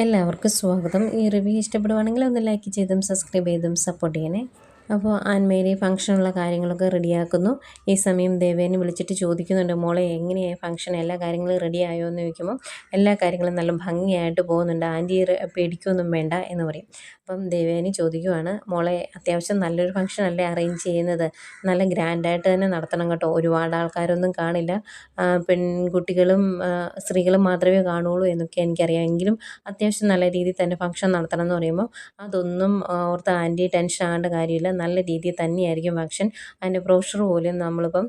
എല്ലാവർക്കും സ്വാഗതം. ഈ റിവ്യൂ ഇഷ്ടപ്പെടുവാണെങ്കിൽ ഒന്ന് ലൈക്ക് ചെയ്തും സബ്സ്ക്രൈബ് ചെയ്തും സപ്പോർട്ട് ചെയ്യണേ. അപ്പോൾ ആൻമേരി ഫംഗ്ഷനുള്ള കാര്യങ്ങളൊക്കെ റെഡിയാക്കുന്നു ഈ സമയം ദേവേനെ വിളിച്ചിട്ട് ചോദിക്കുന്നുണ്ട് മോളെ എങ്ങനെയായി ഫംഗ്ഷൻ എല്ലാ കാര്യങ്ങളും റെഡി ആയോ? എന്ന് ചോദിക്കുമ്പോൾ എല്ലാ കാര്യങ്ങളും നല്ല ഭംഗിയായിട്ട് പോകുന്നുണ്ട്. ആന്റി പേടിക്കൊന്നും വേണ്ട എന്ന് പറയും. അപ്പം ദേവേനി ചോദിക്കുവാണ് മോളെ അത്യാവശ്യം നല്ലൊരു ഫംഗ്ഷൻ അല്ലേ അറേഞ്ച് ചെയ്യുന്നത്? നല്ല ഗ്രാൻഡായിട്ട് തന്നെ നടത്തണം കേട്ടോ. ഒരുപാട് ആൾക്കാരൊന്നും കാണില്ല. പെൺകുട്ടികളും സ്ത്രീകളും മാത്രമേ കാണുള്ളൂ എന്നൊക്കെ എനിക്കറിയാം. എങ്കിലും അത്യാവശ്യം നല്ല രീതിയിൽ തന്നെ ഫംഗ്ഷൻ നടത്തണം എന്ന് പറയുമ്പോൾ അതൊന്നും ഓർത്ത് ആന്റി ടെൻഷൻ ആകേണ്ട കാര്യമില്ല. നല്ല രീതിയിൽ തന്നെയായിരിക്കും ഫംഗ്ഷൻ. അതിന്റെ ബ്രോഷർ പോലും നമ്മളിപ്പം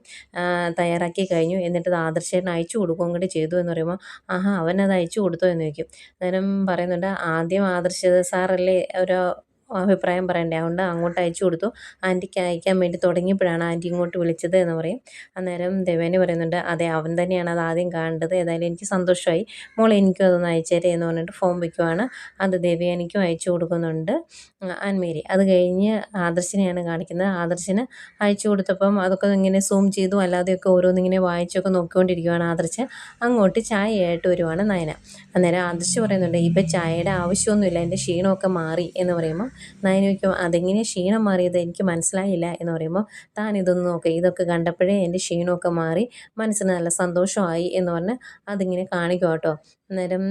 തയ്യാറാക്കി കഴിഞ്ഞു. എന്നിട്ട് അത് ആദർശേട്ടൻ അയച്ചു കൊടുക്കുകയും കൂടി ചെയ്തു എന്ന് പറയുമ്പോൾ ആഹാ അവനത് അയച്ചു കൊടുത്തോ എന്ന് ചോദിക്കും. അന്നേരം പറയുന്നുണ്ട് ആദ്യം ആദർശ സാറല്ലേ ഒരു അഭിപ്രായം പറയണ്ടേ? അതുകൊണ്ട് അങ്ങോട്ട് അയച്ചു കൊടുത്തു. ആന്റിക്ക് അയക്കാൻ വേണ്ടി തുടങ്ങിയപ്പോഴാണ് ആന്റി ഇങ്ങോട്ട് വിളിച്ചത് എന്ന് പറയും. അന്നേരം ദേവേനി പറയുന്നുണ്ട് അതെ അവൻ തന്നെയാണ് അത് ആദ്യം കാണേണ്ടത് ഏതായാലും എനിക്ക് സന്തോഷമായി. മോൾ എനിക്കും അതൊന്ന് അയച്ചേരേ എന്ന് പറഞ്ഞിട്ട് ഫോം വയ്ക്കുവാണ് അത് ദേവയാനിക്കും അയച്ചു കൊടുക്കുന്നുണ്ട്. ആൻമേരി. അത് കഴിഞ്ഞ് ആദർശിനെയാണ് കാണിക്കുന്നത്. ആദർശിന് അയച്ചു കൊടുത്തപ്പം അതൊക്കെ ഇങ്ങനെ സൂം ചെയ്തു അല്ലാതെയൊക്കെ ഓരോന്നിങ്ങനെ വായിച്ചൊക്കെ നോക്കിക്കൊണ്ടിരിക്കുവാണ് ആദർശ്. അങ്ങോട്ട് ചായയായിട്ട് വരുവാണ് നയന. അന്നേരം ആദർശ് പറയുന്നുണ്ട് ഇപ്പം ചായയുടെ ആവശ്യമൊന്നുമില്ല. എന്റെ ക്ഷീണമൊക്കെ മാറി എന്ന് പറയുമ്പോൾ നയന ചോദിക്കും അതെങ്ങനെ ക്ഷീണം മാറിയത്? എനിക്ക് മനസ്സിലായില്ല. എന്ന് പറയുമ്പോൾ താൻ ഇതൊന്ന് നോക്കുക ഇതൊക്കെ കണ്ടപ്പോഴേ എന്റെ ക്ഷീണമൊക്കെ മാറി. മനസ്സിന് നല്ല സന്തോഷമായി. എന്ന് പറഞ്ഞ് അതിങ്ങനെ കാണിക്കും കേട്ടോ. അന്നേരം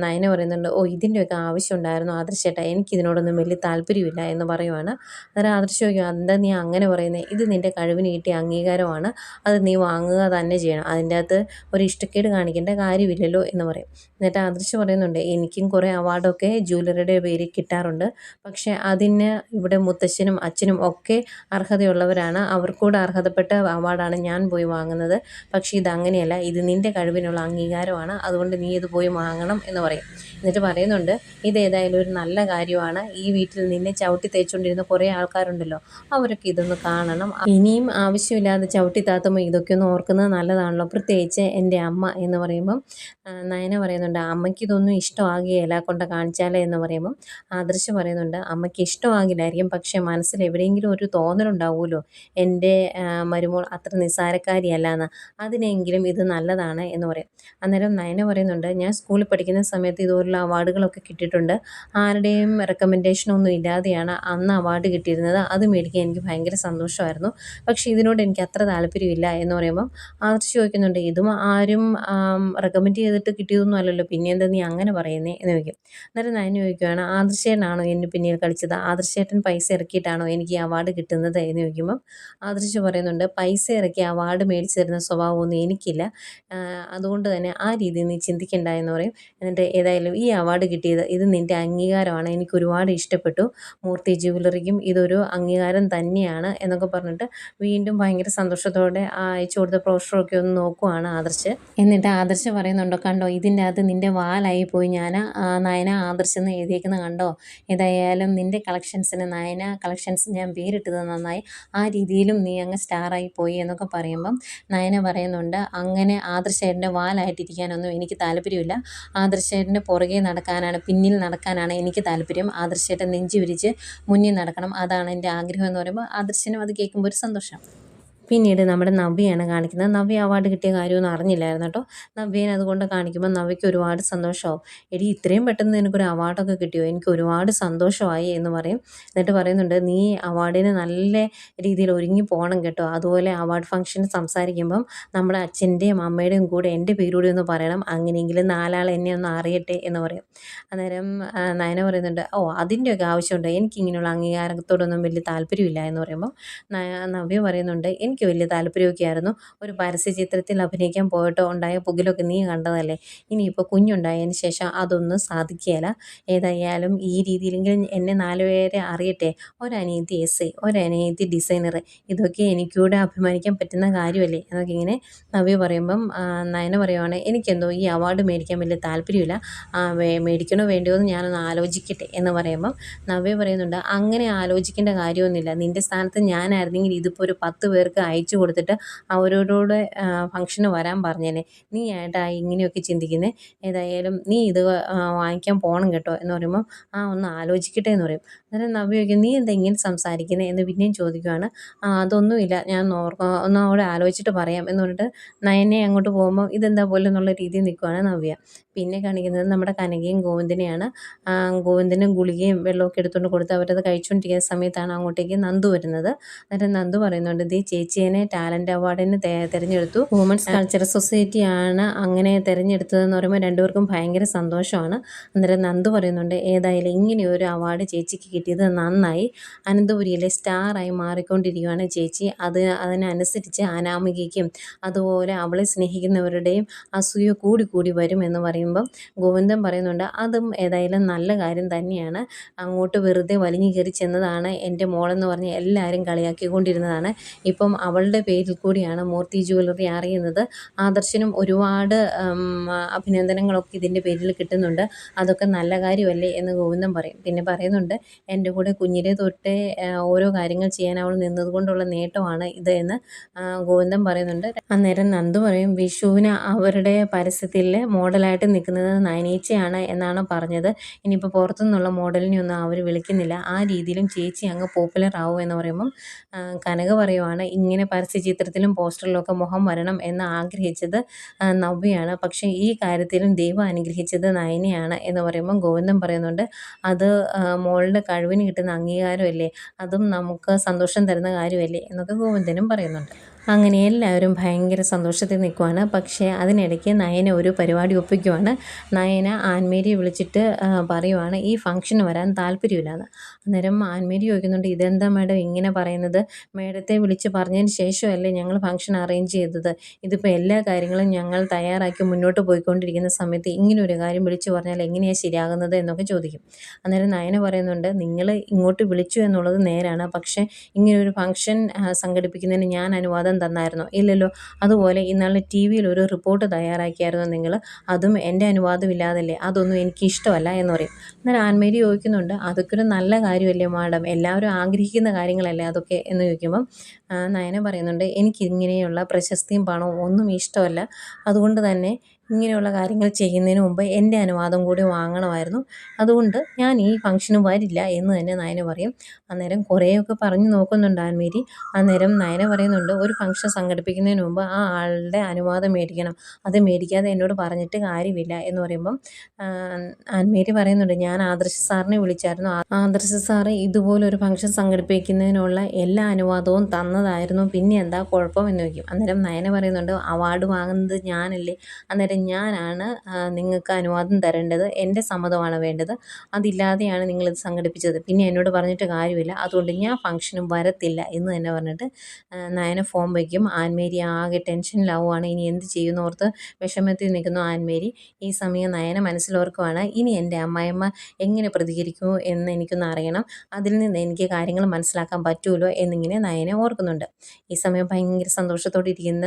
നയന പറയുന്നുണ്ട് ഓ ഇതിന്റെയൊക്കെ ആവശ്യമുണ്ടായിരുന്നു ആദർശേട്ടാ എനിക്കിതിനോടൊന്നും വലിയ താല്പര്യമില്ല. എന്ന് പറയുവാണ്. അന്നേരം ആദർശ ചോദിക്കും എന്താ നീ അങ്ങനെ പറയുന്നത് ഇത് നിന്റെ കഴിവിന് കിട്ടിയ അംഗീകാരമാണ്. അത് നീ വാങ്ങുക തന്നെ ചെയ്യണം. അതിന്റെ അകത്ത് ഒരു ഇഷ്ടക്കേട് കാണിക്കേണ്ട കാര്യമില്ലല്ലോ. എന്ന് പറയും. എന്നിട്ട് ആദർശ് പറയുന്നുണ്ട് എനിക്കും കുറേ അവാർഡൊക്കെ ജ്വല്ലറിയുടെ പേരിൽ കിട്ടാറുണ്ട്. പക്ഷേ അതിന് ഇവിടെ മുത്തശ്ശനും അച്ഛനും ഒക്കെ അർഹതയുള്ളവരാണ്. അവർക്കൂടെ അർഹതപ്പെട്ട അവാർഡാണ് ഞാൻ പോയി വാങ്ങുന്നത്. പക്ഷേ ഇത് അങ്ങനെയല്ല ഇത് നിന്റെ കഴിവിനുള്ള അംഗീകാരമാണ്. അതുകൊണ്ട് നീ ഇത് പോയി വാങ്ങണം എന്ന് പറയും. എന്നിട്ട് പറയുന്നുണ്ട് ഇതേതായാലും ഒരു നല്ല കാര്യമാണ്. ഈ വീട്ടിൽ നിന്നെ ചവിട്ടി തേച്ചുകൊണ്ടിരുന്ന കുറേ ആൾക്കാരുണ്ടല്ലോ. അവരൊക്കെ ഇതൊന്ന് കാണണം. ഇനിയും ആവശ്യമില്ലാതെ ചവിട്ടി താത്തുമ്പോൾ ഇതൊക്കെ ഒന്ന് ഓർക്കുന്നത് നല്ലതാണല്ലോ. പ്രത്യേകിച്ച് എന്റെ അമ്മ എന്ന് പറയുമ്പം നയന പറയുന്നുണ്ട് അമ്മയ്ക്ക് ഇതൊന്നും ഇഷ്ടമാകുകയില്ല കൊണ്ട് കാണിച്ചാലേ എന്ന് പറയുമ്പം ആദർശ് പറയുന്നുണ്ട് അമ്മയ്ക്ക് ഇഷ്ടമാകില്ലായിരിക്കും. പക്ഷേ മനസ്സിൽ എവിടെയെങ്കിലും ഒരു തോന്നലുണ്ടാവുമല്ലോ. എന്റെ മരുമോൾ അത്ര നിസ്സാരക്കാരിയല്ല എന്ന് അതിനെങ്കിലും ഇത് നല്ലതാണ് എന്ന് പറയും. അന്നേരം നയന പറയുന്നുണ്ട് ഞാൻ സ്കൂളിൽ പഠിക്കുന്ന സമയത്ത് ഇതുപോലുള്ള അവാർഡുകളൊക്കെ കിട്ടിയിട്ടുണ്ട്. ആരുടെയും റെക്കമെൻഡേഷനൊന്നും ഇല്ലാതെയാണ് അന്ന് അവാർഡ് കിട്ടിയിരുന്നത്. അത് മേടിക്കാൻ എനിക്ക് ഭയങ്കര സന്തോഷമായിരുന്നു. പക്ഷേ ഇതിനോട് എനിക്ക് അത്ര താല്പര്യമില്ല എന്ന് പറയുമ്പം ആദർശ് ചോദിക്കുന്നുണ്ട് ഇതും ആരും റെക്കമെൻഡ് ചെയ്തിട്ട് കിട്ടിയതൊന്നും അല്ലല്ലോ. പിന്നെ എന്താ നീ അങ്ങനെ പറയുന്നേ? എന്ന് ചോദിക്കും. അന്നേരം നയൻ ചോദിക്കുകയാണ് ആദർശേനാണോ എന്നെ പിന്നീട് കളിച്ചത് ആദർശേട്ടൻ പൈസ ഇറക്കിയിട്ടാണോ എനിക്ക് ഈ അവാർഡ് കിട്ടുന്നത്? എന്ന് ചോദിക്കുമ്പം ആദർശ് പറയുന്നുണ്ട് പൈസ ഇറക്കി അവാർഡ് മേടിച്ചു തരുന്ന സ്വഭാവമൊന്നും എനിക്കില്ല. അതുകൊണ്ട് തന്നെ ആ രീതിയിൽ നീ ചിന്തിക്കേണ്ട എന്ന് പറയും. എന്നിട്ട് ഏതായാലും ഈ അവാർഡ് കിട്ടിയത് ഇത് നിന്റെ അംഗീകാരമാണ്. എനിക്ക് ഒരുപാട് ഇഷ്ടപ്പെട്ടു. മൂർത്തി ജ്വല്ലറിക്കും ഇതൊരു അംഗീകാരം തന്നെയാണ് എന്നൊക്കെ പറഞ്ഞിട്ട് വീണ്ടും ഭയങ്കര സന്തോഷത്തോടെ അയച്ചു കൊടുത്ത പോസ്റ്ററൊക്കെ ഒന്ന് നോക്കുവാണ് ആദർശ്. എന്നിട്ട് ആദർശ് പറയുന്നുണ്ടോ കണ്ടോ ഇതിന്റെ അകത്ത് നിന്റെ വാലായി പോയി ഞാൻ നയന ആദർശെന്ന് എഴുതിയേക്കുന്നത് കണ്ടോ? ഏതായാലും നിന്റെ കളക്ഷൻസിന് നയന കളക്ഷൻസ് ഞാൻ പേരിട്ടത് നന്നായി ആ രീതിയിലും നീ അങ്ങ് സ്റ്റാറായി പോയി എന്നൊക്കെ പറയുമ്പം നയന പറയുന്നുണ്ട് അങ്ങനെ ആദർശേട്ടന്റെ വാലായിട്ടിരിക്കാനൊന്നും എനിക്ക് താല്പര്യമില്ല. ആദർശേട്ടന്റെ പുറകെ നടക്കാനാണ് പിന്നിൽ നടക്കാനാണ് എനിക്ക് താല്പര്യം. ആദർശേട്ടൻ നെഞ്ചു വിരിച്ച് മുന്നിൽ നടക്കണം. അതാണ് എന്റെ ആഗ്രഹം എന്ന് പറയുമ്പോൾ ആദർശനും അത് കേൾക്കുമ്പോൾ ഒരു സന്തോഷം. പിന്നീട് നമ്മുടെ നവ്യയാണ് കാണിക്കുന്നത്. നവ്യ അവാർഡ് കിട്ടിയ കാര്യമൊന്നും അറിഞ്ഞില്ലായിരുന്നു കേട്ടോ. നവ്യേനെ അതുകൊണ്ട് കാണിക്കുമ്പോൾ നവ്യയ്ക്ക് ഒരുപാട് സന്തോഷമാവും. എടി ഇത്രയും പെട്ടെന്ന് നിനക്കൊരു അവാർഡൊക്കെ കിട്ടിയോ? എനിക്ക് ഒരുപാട് സന്തോഷമായി എന്ന് പറയും. എന്നിട്ട് പറയുന്നുണ്ട് നീ അവാർഡിന് നല്ല രീതിയിൽ ഒരുങ്ങി പോകണം കേട്ടോ. അതുപോലെ അവാർഡ് ഫംഗ്ഷന് സംസാരിക്കുമ്പം നമ്മുടെ അച്ഛന്റെയും അമ്മയുടെയും കൂടെ എന്റെ പേരൂടെ ഒന്ന് പറയണം. അങ്ങനെയെങ്കിലും നാലാൾ എന്നെ ഒന്ന് അറിയട്ടെ എന്ന് പറയും. അന്നേരം നയന പറയുന്നുണ്ട് ഓ അതിന്റെയൊക്കെ ആവശ്യമുണ്ട്. എനിക്കിങ്ങനെയുള്ള അംഗീകാരത്തോടൊന്നും വലിയ താല്പര്യമില്ല എന്ന് പറയുമ്പോൾ നവ്യ പറയുന്നുണ്ട് എനിക്ക് വലിയ താല്പര്യമൊക്കെ ആയിരുന്നു. ഒരു പരസ്യ ചിത്രത്തിൽ അഭിനയിക്കാൻ പോയിട്ടോ ഉണ്ടായ പുകിലൊക്കെ നീ കണ്ടതല്ലേ? ഇനിയിപ്പോൾ കുഞ്ഞുണ്ടായതിന് ശേഷം അതൊന്നും സാധിക്കുകയില്ല. ഏതായാലും ഈ രീതിയിലെങ്കിലും എന്നെ നാല് പേരെ അറിയട്ടെ. ഒരനിയത്തി എസ് ഐ ഒരനിയത്തി ഡിസൈനർ ഇതൊക്കെ എനിക്കൂടെ അഭിമാനിക്കാൻ പറ്റുന്ന കാര്യമല്ലേ? എന്നൊക്കെ ഇങ്ങനെ നവ്യ പറയുമ്പം നയന പറയുവാണ് എനിക്കെന്തോ ഈ അവാർഡ് മേടിക്കാൻ വലിയ താല്പര്യമില്ല. മേടിക്കണോ വേണ്ടിയോ എന്ന് ഞാനൊന്ന് ആലോചിക്കട്ടെ. എന്ന് പറയുമ്പം നവ്യ പറയുന്നുണ്ട് അങ്ങനെ ആലോചിക്കേണ്ട കാര്യമൊന്നുമില്ല. നിന്റെ സ്ഥാനത്ത് ഞാനായിരുന്നെങ്കിൽ ഇതിപ്പോൾ ഒരു പത്ത് പേർക്ക് അയച്ചു കൊടുത്തിട്ട് അവരോടൂടെ ഫംഗ്ഷന് വരാൻ പറഞ്ഞേനെ. നീ ഏട്ടാ ഇങ്ങനെയൊക്കെ ചിന്തിക്കുന്നത് ഏതായാലും നീ ഇത് വാങ്ങിക്കാൻ പോകണം കേട്ടോ എന്ന് പറയുമ്പോൾ ആ ഒന്ന് ആലോചിക്കട്ടെ എന്ന് പറയും. അന്നേരം നവ്യ ചോദിക്കും നീ എന്താ ഇങ്ങനെ സംസാരിക്കുന്നത് എന്ന് പിന്നെയും ചോദിക്കുവാണ് അതൊന്നുമില്ല. ഞാൻ ഒന്ന് അവിടെ ആലോചിച്ചിട്ട് പറയാം എന്ന് പറഞ്ഞിട്ട് നയനെ അങ്ങോട്ട് പോകുമ്പോൾ ഇതെന്താ പോലെ എന്നുള്ള രീതിയിൽ നിൽക്കുവാണ് നവ്യ. പിന്നെ കാണിക്കുന്നത് നമ്മുടെ കനകയും ഗോവിന്ദനെയാണ്. ഗോവിന്ദനും ഗുളികയും വെള്ളമൊക്കെ എടുത്തുകൊണ്ട് കൊടുത്ത് അവരത് കഴിച്ചുകൊണ്ടിരിക്കുന്ന സമയത്താണ് അങ്ങോട്ടേക്ക് നന്ദു വരുന്നത്. അന്നേരം നന്ദു പറയുന്നുണ്ട് ദേ ചേച്ചിയെ ടാലന്റ് അവാർഡിന് തെരഞ്ഞെടുത്തു. വുമൻസ് കൾച്ചറൽ സൊസൈറ്റിയാണ് അങ്ങനെ തിരഞ്ഞെടുത്തതെന്ന് പറയുമ്പോൾ രണ്ടുപേർക്കും ഭയങ്കര സന്തോഷമാണ്. അന്നേരം നന്ദു പറയുന്നുണ്ട് ഏതായാലും ഇങ്ങനെ ഒരു അവാർഡ് ചേച്ചിക്ക് കിട്ടിയത് നന്നായി. അനന്തപുരിയിലെ സ്റ്റാറായി മാറിക്കൊണ്ടിരിക്കുകയാണ് ചേച്ചി. അത് അതിനനുസരിച്ച് അനാമികയ്ക്കും അതുപോലെ അവളെ സ്നേഹിക്കുന്നവരുടെയും അസൂയ കൂടി കൂടി വരും എന്ന് പറയുമ്പം ഗോവിന്ദൻ പറയുന്നുണ്ട് അതും ഏതായാലും നല്ല കാര്യം തന്നെയാണ്. അങ്ങോട്ട് വെറുതെ വലിഞ്ഞു കയറി ചെന്നതാണ് എന്റെ മോളെന്ന് പറഞ്ഞ് എല്ലാവരും കളിയാക്കിക്കൊണ്ടിരുന്നതാണ്. ഇപ്പം അവളുടെ പേരിൽ കൂടിയാണ് മൂർത്തി ജ്വല്ലറി അറിയുന്നത്. ആദർശനും ഒരുപാട് അഭിനന്ദനങ്ങളൊക്കെ ഇതിന്റെ പേരിൽ കിട്ടുന്നുണ്ട്. അതൊക്കെ നല്ല കാര്യമല്ലേ എന്ന് ഗോവിന്ദൻ പറയും. പിന്നെ പറയുന്നുണ്ട് എന്റെ കൂടെ കുഞ്ഞിലെ തൊട്ടേ ഓരോ കാര്യങ്ങൾ ചെയ്യാൻ അവൾ നിന്നതുകൊണ്ടുള്ള നേട്ടമാണ് ഇത് എന്ന് ഗോവിന്ദം ഗോവിന്ദൻ പറയുന്നുണ്ട്. അന്നേരം നന്ദു പറയും വിഷുവിന് അവരുടെ പരസ്യത്തിൽ മോഡലായിട്ട് നിൽക്കുന്നത് നയനേച്ചയാണ് എന്നാണ് പറഞ്ഞത്. ഇനിയിപ്പോൾ പുറത്തുനിന്നുള്ള മോഡലിനെ ഒന്നും അവർ വിളിക്കുന്നില്ല. ആ രീതിയിലും ചേച്ചി അങ്ങ് പോപ്പുലർ ആവും എന്ന് പറയുമ്പം കനക പറയുവാണ് ഇങ്ങനെ പരസ്യ ചിത്രത്തിലും പോസ്റ്ററിലൊക്കെ മുഖം വരണം എന്ന് ആഗ്രഹിച്ചത് നവ്യയാണ്. പക്ഷേ ഈ കാര്യത്തിലും ദൈവം അനുഗ്രഹിച്ചത് നയനയാണ് എന്ന് പറയുമ്പോൾ ഗോവിന്ദൻ പറയുന്നുണ്ട് അത് മോളുടെ കഴിവിന് കിട്ടുന്ന അംഗീകാരമല്ലേ? അതും നമുക്ക് സന്തോഷം തരുന്ന കാര്യമല്ലേ? എന്നൊക്കെ ഗോവിന്ദനും പറയുന്നുണ്ട്. അങ്ങനെ എല്ലാവരും ഭയങ്കര സന്തോഷത്തിൽ നിൽക്കുവാണ്. പക്ഷേ അതിനിടയ്ക്ക് നയന ഒരു പരിപാടി ഒപ്പിക്കുവാണ്. നയന ആൻമേരിയെ വിളിച്ചിട്ട് പറയുവാണ് ഈ ഫംഗ്ഷന് വരാൻ താല്പര്യമില്ലാന്ന്. അന്നേരം ആൻമേരി ചോദിക്കുന്നുണ്ട് ഇതെന്താ മാഡം ഇങ്ങനെ പറയുന്നത്? മേഡത്തെ വിളിച്ച് പറഞ്ഞതിന് ശേഷമല്ലേ ഞങ്ങൾ ഫംഗ്ഷൻ അറേഞ്ച് ചെയ്തത്? ഇതിപ്പോൾ എല്ലാ കാര്യങ്ങളും ഞങ്ങൾ തയ്യാറാക്കി മുന്നോട്ട് പോയിക്കൊണ്ടിരിക്കുന്ന സമയത്ത് ഇങ്ങനെ ഒരു കാര്യം വിളിച്ചു പറഞ്ഞാൽ എങ്ങനെയാണ് ശരിയാകുന്നത് എന്നൊക്കെ ചോദിക്കും. അന്നേരം നയന പറയുന്നുണ്ട് നിങ്ങൾ ഇങ്ങോട്ട് വിളിച്ചു എന്നുള്ളത് നേരാണ്. പക്ഷേ ഇങ്ങനെ ഒരു ഫംഗ്ഷൻ സംഘടിപ്പിക്കുന്നതിന് ഞാൻ അനുവാദം തന്നായിരുന്നോ. ഇല്ലല്ലോ അതുപോലെ ഇന്നാളെ ടി വിയിൽ ഒരു റിപ്പോർട്ട് തയ്യാറാക്കിയായിരുന്നു നിങ്ങൾ അതും എന്റെ അനുവാദം ഇല്ലാതല്ലേ അതൊന്നും എനിക്ക് ഇഷ്ടമല്ല എന്ന് പറയും. അന്നേരം ആൻമേരി ചോദിക്കുന്നുണ്ട് അതൊക്കെ ഒരു നല്ല കാര്യമല്ലേ മാഡം? എല്ലാവരും ആഗ്രഹിക്കുന്ന കാര്യങ്ങളല്ലേ അതൊക്കെ? എന്ന് ചോദിക്കുമ്പം നയന പറയുന്നുണ്ട് എനിക്കിങ്ങനെയുള്ള പ്രശസ്തിയും പണവും ഒന്നും ഇഷ്ടമല്ല. അതുകൊണ്ട് തന്നെ ഇങ്ങനെയുള്ള കാര്യങ്ങൾ ചെയ്യുന്നതിന് മുമ്പ് എന്റെ അനുവാദം കൂടി വാങ്ങണമായിരുന്നു. അതുകൊണ്ട് ഞാൻ ഈ ഫംഗ്ഷന് വരില്ല എന്ന് തന്നെ നയന പറയും. അന്നേരം കുറേയൊക്കെ പറഞ്ഞു നോക്കുന്നുണ്ട് ആൻമേരി. അന്നേരം നയന പറയുന്നുണ്ട് ഒരു ഫംഗ്ഷൻ സംഘടിപ്പിക്കുന്നതിന് മുമ്പ് ആ ആളുടെ അനുവാദം മേടിക്കണം. അത് മേടിക്കാതെ എന്നോട് പറഞ്ഞിട്ട് കാര്യമില്ല. എന്ന് പറയുമ്പം ആൻമേരി പറയുന്നുണ്ട് ഞാൻ ആദർശ സാറിനെ വിളിച്ചായിരുന്നു. ആദർശ സാറ് ഇതുപോലൊരു ഫംഗ്ഷൻ സംഘടിപ്പിക്കുന്നതിനുള്ള എല്ലാ അനുവാദവും തന്നതായിരുന്നു. പിന്നെ എന്താ കുഴപ്പം എന്ന് ചോദിക്കും. അന്നേരം നയന പറയുന്നുണ്ട് അവാർഡ് വാങ്ങുന്നത് ഞാനല്ലേ. അന്നേരം ഞാനാണ് നിങ്ങൾക്ക് അനുവാദം തരേണ്ടത് എന്റെ സമ്മതമാണ് വേണ്ടത്. അതില്ലാതെയാണ് നിങ്ങളിത് സംഘടിപ്പിച്ചത്. പിന്നെ എന്നോട് പറഞ്ഞിട്ട് കാര്യമില്ല. അതുകൊണ്ട് ഞാൻ ഫംഗ്ഷനും വരത്തില്ല എന്ന് തന്നെ പറഞ്ഞിട്ട് നയന ഫോം വയ്ക്കും. ആൻമേരി ആകെ ടെൻഷനിലാവുകയാണ് ഇനി എന്ത് ചെയ്യുമെന്ന് ഓർത്ത് വിഷമത്തിൽ നിൽക്കുന്നു ആൻമേരി. ഈ സമയം നയന മനസ്സിലോർക്കുവാണ്. ഇനി എന്റെ അമ്മായിമ്മ എങ്ങനെ പ്രതികരിക്കുമോ എന്ന് എനിക്കൊന്ന് അറിയണം. അതിൽ നിന്ന് എനിക്ക് കാര്യങ്ങൾ മനസ്സിലാക്കാൻ പറ്റുമല്ലോ എന്നിങ്ങനെ നയന ഓർക്കുന്നുണ്ട്. ഈ സമയം ഭയങ്കര സന്തോഷത്തോടെ ഇരിക്കുന്ന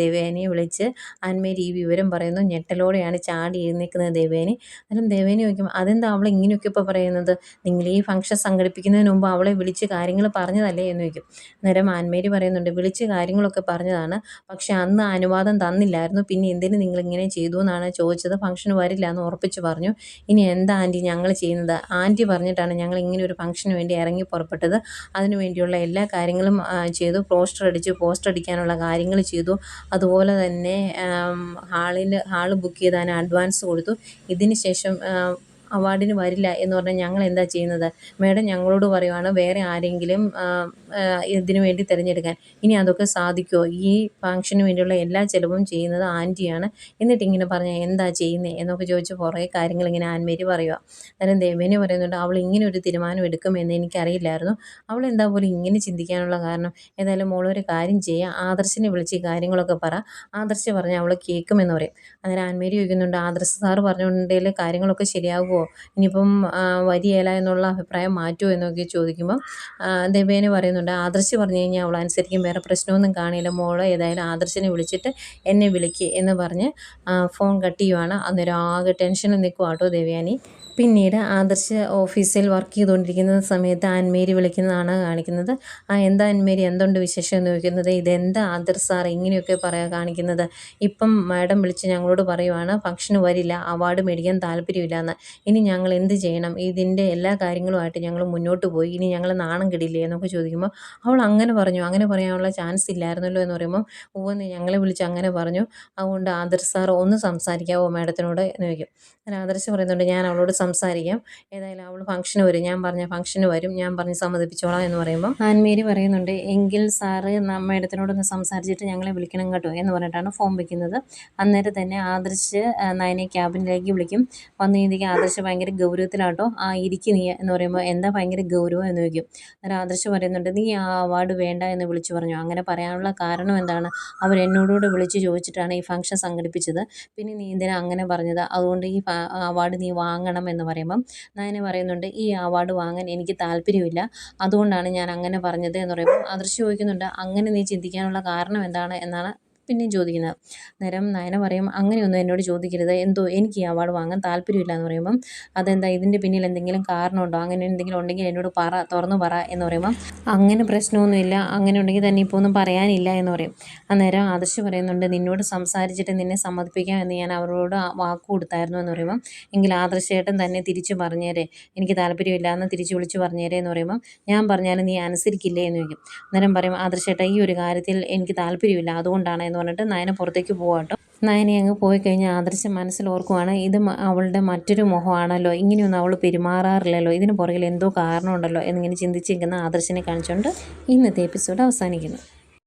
ദേവയാനിയെ വിളിച്ച് ആൻമേരി ഈ വിവരം പറയുന്നു ഞെട്ടലോടെയാണ് ചാടി എഴുന്നേൽക്കുന്നത് ദേവേനി. അന്നേരം ദേവേനി ചോദിക്കും അതെന്താ അവളെ ഇങ്ങനെയൊക്കെ ഇപ്പോൾ പറയുന്നത്? നിങ്ങൾ ഈ ഫംഗ്ഷൻ സംഘടിപ്പിക്കുന്നതിന് മുമ്പ് അവളെ വിളിച്ച് കാര്യങ്ങൾ പറഞ്ഞതല്ലേ? എന്ന് ചോദിക്കും. അന്നേരം ആൻമേരി പറയുന്നുണ്ട് വിളിച്ച് കാര്യങ്ങളൊക്കെ പറഞ്ഞതാണ്. പക്ഷെ അന്ന് അനുവാദം തന്നില്ലായിരുന്നു. പിന്നെ എന്തിന് നിങ്ങൾ ഇങ്ങനെ ചെയ്തു എന്നാണ് ചോദിച്ചത്. ഫംഗ്ഷന് വരില്ല എന്ന് ഉറപ്പിച്ച് പറഞ്ഞു. ഇനി എന്താ ആന്റി ഞങ്ങൾ ചെയ്യുന്നത്? ആന്റി പറഞ്ഞിട്ടാണ് ഞങ്ങൾ ഇങ്ങനെ ഒരു ഫംഗ്ഷന് വേണ്ടി ഇറങ്ങി പുറപ്പെട്ടത്. അതിനു വേണ്ടിയുള്ള എല്ലാ കാര്യങ്ങളും ചെയ്തു. പോസ്റ്റർ അടിച്ചു പോസ്റ്റർ അടിക്കാനുള്ള കാര്യങ്ങൾ ചെയ്തു. അതുപോലെ തന്നെ ഹാളിൽ ഹാൾ ബുക്ക് ചെയ്താൽ അഡ്വാൻസ് കൊടുത്തു. ഇതിന് ശേഷം അവാർഡിന് വരില്ല എന്ന് പറഞ്ഞാൽ ഞങ്ങൾ എന്താ ചെയ്യുന്നത്? മേഡം ഞങ്ങളോട് പറയുവാണ് വേറെ ആരെങ്കിലും ഇതിനു വേണ്ടി തിരഞ്ഞെടുക്കാൻ. ഇനി അതൊക്കെ സാധിക്കുമോ ഈ ഫംഗ്ഷന് വേണ്ടിയുള്ള എല്ലാ ചിലവും ചെയ്യുന്നത് ആന്റിയാണ് എന്നിട്ട് ഇങ്ങനെ പറഞ്ഞാൽ എന്താ ചെയ്യുന്നത് എന്നൊക്കെ ചോദിച്ച് കുറേ കാര്യങ്ങൾ ഇങ്ങനെ ആൻമേരി പറയുക അന്നേരം ദേവേനെ പറയുന്നുണ്ട് അവൾ ഇങ്ങനെ ഒരു തീരുമാനം എടുക്കുമെന്ന് എനിക്കറിയില്ലായിരുന്നു. അവൾ എന്താ പോലും ഇങ്ങനെ ചിന്തിക്കാനുള്ള കാരണം? ഏതായാലും മോളൊരു കാര്യം ചെയ്യുക ആദർശിനെ വിളിച്ച് കാര്യങ്ങളൊക്കെ പറ. ആദർശ് പറഞ്ഞാൽ അവൾ കേൾക്കുമെന്ന് പറയും. അന്നേരം ആൻമേരി ചോദിക്കുന്നുണ്ട് ആദർശ സാറ് പറഞ്ഞുകൊണ്ടെങ്കിൽ കാര്യങ്ങളൊക്കെ ശരിയാകുമോ ഇനിയിപ്പം വരികയില്ല എന്നുള്ള അഭിപ്രായം മാറ്റുമോ എന്നൊക്കെ ചോദിക്കുമ്പം ദേവേനെ പറയുന്നുണ്ട്. ആദർശ് പറഞ്ഞു കഴിഞ്ഞാൽ അവൾ അനുസരിക്കും വേറെ പ്രശ്നമൊന്നും കാണില്ല. മോൾ ഏതായാലും ആദർശിനെ വിളിച്ചിട്ട് എന്നെ വിളിക്കുക എന്ന് പറഞ്ഞ് ഫോൺ കട്ട് ചെയ്യുവാണ്. അന്നേരം ആകെ ടെൻഷനിൽ നിൽക്കുക കേട്ടോ ദേവയാനി. പിന്നീട് ആദർശ് ഓഫീസിൽ വർക്ക് ചെയ്തുകൊണ്ടിരിക്കുന്ന സമയത്ത് ആൻമേരി വിളിക്കുന്നതാണ് കാണിക്കുന്നത്. ആ എന്താ ആൻമേരി എന്തുണ്ട് വിശേഷം എന്ന് ചോദിക്കുന്നത് ഇതെന്താ ആദർശ് സാർ ഇങ്ങനെയൊക്കെ പറയാ കാണിക്കുന്നത്? ഇപ്പം മാഡം വിളിച്ച് ഞങ്ങളോട് പറയുവാണ് ഫംഗ്ഷന് വരില്ല അവാർഡ് മേടിക്കാൻ താല്പര്യമില്ല എന്ന് ഇനി ഞങ്ങൾ എന്ത് ചെയ്യണം? ഇതിന്റെ എല്ലാ കാര്യങ്ങളുമായിട്ട് ഞങ്ങൾ മുന്നോട്ട് പോയി. ഇനി ഞങ്ങൾ നാണം കെടില്ലേ എന്നൊക്കെ ചോദിക്കുമ്പോൾ അവൾ അങ്ങനെ പറഞ്ഞു. അങ്ങനെ പറയാനുള്ള ചാൻസ് ഇല്ലായിരുന്നല്ലോ എന്ന് പറയുമ്പോൾ ഒന്ന് ഞങ്ങളെ വിളിച്ച് അങ്ങനെ പറഞ്ഞു. അതുകൊണ്ട് ആദർശ് സാർ ഒന്ന് സംസാരിക്കാവോ മാഡത്തിനോട് എന്ന് ചോദിക്കും. ഞാൻ ആദർശ് പറയുന്നുണ്ട് ഞാൻ അവളോട് സംസാരിക്കാം. ഏതായാലും അവൾ ഫംഗ്ഷന് വരും. ഞാൻ പറഞ്ഞ ഫംഗ്ഷന് വരും. ഞാൻ പറഞ്ഞ് സമ്മതിപ്പിച്ചോളാം എന്ന് പറയുമ്പോൾ ആൻമേരി പറയുന്നുണ്ട് എങ്കിൽ സാറ് മാഡത്തിനോടൊന്ന് സംസാരിച്ചിട്ട് ഞങ്ങളെ വിളിക്കണം കേട്ടോ എന്ന് പറഞ്ഞിട്ടാണ് ഫോം വയ്ക്കുന്നത് അന്നേരം തന്നെ ആദർശ് നയനെ ക്യാബിനിലേക്ക് വിളിക്കും. വന്നു കഴിഞ്ഞാൽ ആദർശ് ഭയങ്കര ഗൗരവത്തിലാട്ടോ. ആ ഇരിക്കു നീ എന്ന് പറയുമ്പോൾ എന്താ ഭയങ്കര ഗൗരവം എന്ന് ചോദിക്കും. അന്നേരം ആദർശ് പറയുന്നുണ്ട് നീ ആ അവാർഡ് വേണ്ട എന്ന് വിളിച്ചു പറഞ്ഞു. അങ്ങനെ പറയാനുള്ള കാരണം എന്താണ്? അവർ എന്നോടുകൂടെ വിളിച്ച് ചോദിച്ചിട്ടാണ് ഈ ഫംഗ്ഷൻ സംഘടിപ്പിച്ചത്. പിന്നെ നീ എന്തിനാ അങ്ങനെ പറഞ്ഞത്? അതുകൊണ്ട് ഈ അവാർഡ് നീ വാങ്ങണം എന്ന് പറയുമ്പം നയന പറയുന്നുണ്ട് ഈ അവാർഡ് വാങ്ങാൻ എനിക്ക് താല്പര്യമില്ല. അതുകൊണ്ടാണ് ഞാൻ അങ്ങനെ പറഞ്ഞത് എന്ന് പറയുമ്പോൾ ആദർശ് ചോദിക്കുന്നുണ്ട് അങ്ങനെ നീ ചിന്തിക്കാനുള്ള കാരണം എന്താണ്? എന്നാണ് പിന്നെയും ചോദിക്കുന്നത് അന്നേരം നയന പറയും അങ്ങനെയൊന്നും എന്നോട് ചോദിക്കരുത്. എന്തോ എനിക്ക് ഈ അവാർഡ് വാങ്ങാൻ താല്പര്യമില്ല എന്ന് പറയുമ്പം അതെന്താ ഇതിന്റെ പിന്നിൽ എന്തെങ്കിലും കാരണമുണ്ടോ അങ്ങനെ എന്തെങ്കിലും ഉണ്ടെങ്കിൽ എന്നോട് പറ തുറന്നു പറ എന്ന് പറയുമ്പം അങ്ങനെ പ്രശ്നമൊന്നുമില്ല. അങ്ങനെ ഉണ്ടെങ്കിൽ തന്നെ ഇപ്പോൾ ഒന്നും പറയാനില്ല എന്ന് പറയും. അന്നേരം ആദർശ് പറയുന്നുണ്ട് നിന്നോട് സംസാരിച്ചിട്ട് നിന്നെ സമ്മതിപ്പിക്കാം എന്ന് ഞാൻ അവരോട് വാക്ക് കൊടുത്തായിരുന്നു എന്ന് പറയുമ്പം എങ്കിൽ ആദർശേട്ടൻ തന്നെ തിരിച്ചു പറഞ്ഞേരെ. എനിക്ക് താല്പര്യമില്ല എന്ന് തിരിച്ചു വിളിച്ചു പറഞ്ഞേരെ എന്ന് പറയുമ്പം ഞാൻ പറഞ്ഞാലും നീ അനുസരിക്കില്ലേ എന്ന് ചോദിക്കും. അന്നേരം പറയും ആദർശേട്ട ഈ ഒരു കാര്യത്തിൽ എനിക്ക് താല്പര്യമില്ല. അതുകൊണ്ടാണ് എന്ന് പറഞ്ഞിട്ട് നയന പുറത്തേക്ക് പോകാട്ടോ നയനെ അങ്ങ് പോയി കഴിഞ്ഞാൽ ആദർശം മനസ്സിൽ ഓർക്കുവാണ് ഇത് അവളുടെ മറ്റൊരു മുഖമാണല്ലോ ഇങ്ങനെയൊന്നും അവൾ പെരുമാറാറില്ലല്ലോ ഇതിന് പുറകിൽ എന്തോ കാരണമുണ്ടല്ലോ എന്നിങ്ങനെ ചിന്തിച്ചിരിക്കുന്ന ആദർശനെ കാണിച്ചുകൊണ്ട് ഇന്നത്തെ എപ്പിസോഡ് അവസാനിക്കുന്നു.